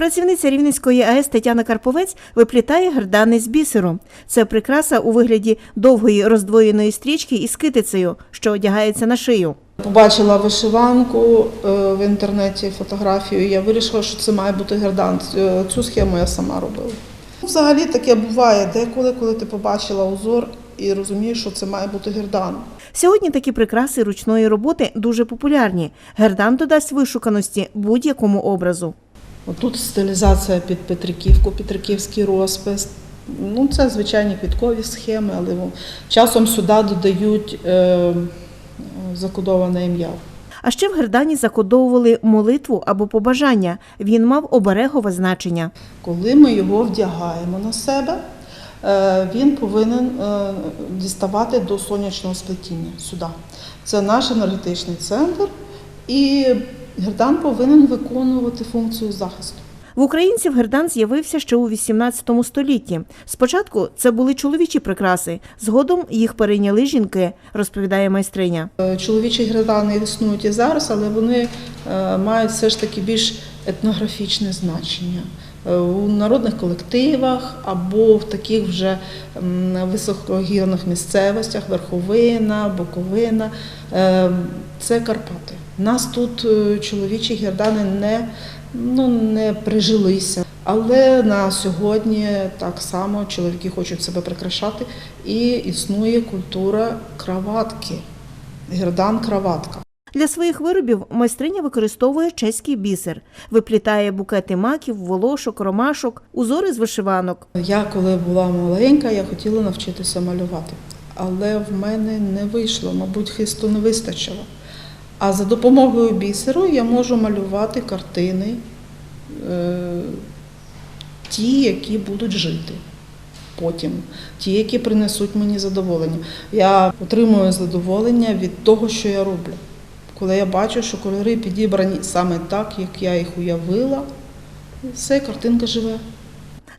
Працівниця Рівненської АЕС Тетяна Карповець виплітає гердани з бісеру. Це прикраса у вигляді довгої роздвоєної стрічки із китицею, що одягається на шию. Побачила вишиванку е, в інтернеті фотографію. Я вирішила, що це має бути гердан. Е, Цю схему я сама робила. Взагалі таке буває деколи, коли ти побачила узор і розумієш, що це має бути гердан. Сьогодні такі прикраси ручної роботи дуже популярні. Гердан додасть вишуканості будь-якому образу. Тут стилізація під Петриківку, Петриківський розпис. Ну, це звичайні квіткові схеми, але часом сюди додають е, закодоване ім'я. А ще в гердані закодовували молитву або побажання. Він мав оберегове значення. Коли ми його вдягаємо на себе, е, він повинен е, діставати до сонячного сплетіння сюди. Це наш енергетичний центр, і гердан повинен виконувати функцію захисту. В українців гердан з'явився ще у 18 столітті. Спочатку це були чоловічі прикраси, згодом їх перейняли жінки, розповідає майстриня. Е, Чоловічі гердани існують і зараз, але вони е, мають все ж таки більш етнографічне значення. Е, У народних колективах або в таких вже високогірних місцевостях, верховина, боковина е, це Карпати. Нас тут е, чоловічі гердани не, ну, не прижилися. Але на сьогодні так само чоловіки хочуть себе прикрашати, і існує культура краватки. Гердан краватка. Для своїх виробів майстриня використовує чеський бісер, виплітає букети маків, волошок, ромашок, узори з вишиванок. Я коли була маленька, я хотіла навчитися малювати, але в мене не вийшло, мабуть, хисту не вистачило. А за допомогою бісеру я можу малювати картини, е, ті, які будуть жити потім, ті, які принесуть мені задоволення. Я отримую задоволення від того, що я роблю. Коли я бачу, що кольори підібрані саме так, як я їх уявила, все, картинка живе.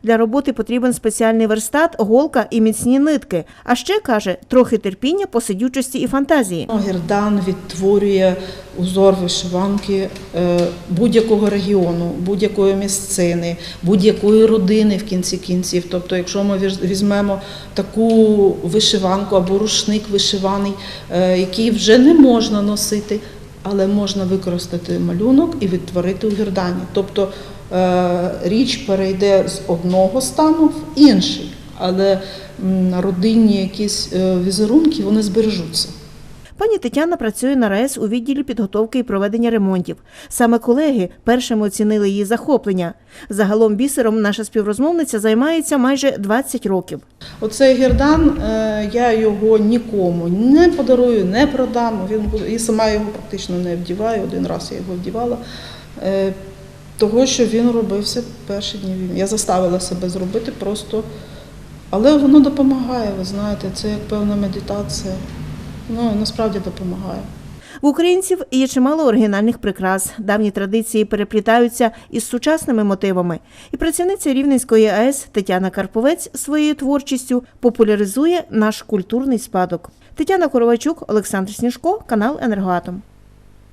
Для роботи потрібен спеціальний верстат, голка і міцні нитки. А ще каже, трохи терпіння, посидючості і фантазії. Гердан відтворює узор вишиванки е, будь-якого регіону, будь-якої місцини, будь-якої родини в кінці кінців. Тобто, якщо ми віз- візьмемо таку вишиванку або рушник вишиваний, е, який вже не можна носити, але можна використати малюнок і відтворити у гердані. Тобто річ перейде з одного стану в інший, але родинні якісь е, візерунки вони збережуться. Пані Тетяна працює на РАЕС у відділі підготовки і проведення ремонтів. Саме колеги першими оцінили її захоплення. Загалом бісером наша співрозмовниця займається майже 20 років. Оцей гердан, е, я його нікому не подарую, не продам. Він і сама його практично не вдіваю. Один раз я його вдівала. Того, що він робився перші дні війни. Я заставила себе зробити просто, але воно допомагає, ви знаєте, це як певна медитація. Ну, насправді допомагає. В українців є чимало оригінальних прикрас. Давні традиції переплітаються із сучасними мотивами. І працівниця Рівненської АЕС Тетяна Карповець своєю творчістю популяризує наш культурний спадок. Тетяна Коровачук, Олександр Сніжко, канал Енергоатом.